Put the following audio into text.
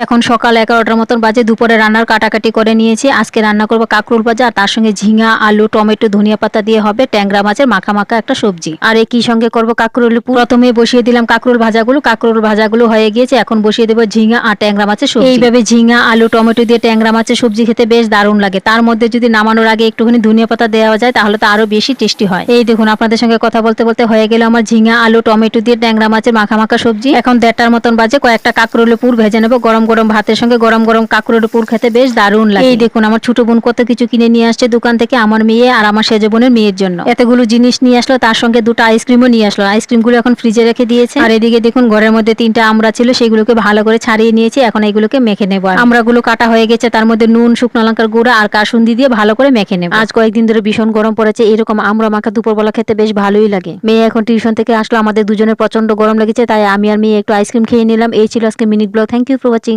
এখন সকাল এগারোটার মতন বাজে, দুপুরে রান্নার কাটাকাটি করে নিয়েছি। আজকে রান্না করব কাঁকরোল ভাজা, আর তার সঙ্গে ঝিঙা, আলু, টমেটো, ধনিয়া পাতা দিয়ে হবে ট্যাংরা মাছের মাখা মাখা একটা সবজি। আর একই সঙ্গে করব কাঁকরোল প্রথমে বসিয়ে দিলাম কাঁকরোল ভাজাগুলো। কাঁকরোল ভাজাগুলো হয়ে গিয়েছে, এখন বসিয়ে দেবো ঝিঙা আর ট্যাংরা মাছের সবজি। এইভাবে ঝিঙা, আলু, টমেটো দিয়ে ট্যাংরা মাছের সবজি খেতে বেশ দারুণ লাগে। তার মধ্যে যদি নামানোর আগে একটুখানি ধনিয়া পাতা দেওয়া যায়, তাহলে তো আরও বেশি টেস্টি হয়। এই দেখুন, আপনাদের সঙ্গে কথা বলতে বলতে হয়ে গেল আমার ঝিঙা, আলু, টমেটো দিয়ে ট্যাংরা মাছের মাখা মাখা সবজি। এখন দেড়টার মতন বাজে, কয়েকটা কাঁকরোলের পুর ভেজে নেব। গরম গরম গরম ভাতের সঙ্গে গরম গরম কাঁকরোলের পুর খেতে বেশ দারুণ লাগে। এই দেখুন, আমার ছোট বোন কত কিছু কিনে নিয়ে আসছে দোকান থেকে আমার মেয়ে আর আমার সেজো বোনের মেয়ের জন্য। এতগুলো জিনিস নিয়ে আসলো, তার সঙ্গে দুটো আইসক্রিমও নিয়ে আসলো। আইসক্রিমগুলো এখন ফ্রিজে রেখে দিয়েছে। আর এদিকে দেখুন, ঘরের মধ্যে তিনটা আমরা ছিল, সেগুলোকে ভালো করে ছাড়িয়ে নিয়েছি, এখন এগুলোকে মেখে নেব আর। আমড়াগুলো কাটা হয়ে গেছে, তার মধ্যে নুন, শুকনো লঙ্কার গুঁড়া আর কাসুন্দি দিয়ে ভালো করে মেখে নেব। আজ কয়েকদিন ধরে ভীষণ গরম পড়েছে, এরকম আমরা মাখা দুপুরবেলা খেতে বেশ ভালোই লাগে। মেয়ে এখন টিউশন থেকে আসলো, আমাদের দুজনের প্রচণ্ড গরম লেগেছে, তাই আমি আর মেয়ে একটু আইসক্রিম খেয়ে নিলাম। এই ছিল আজকে minute blog thank you for watching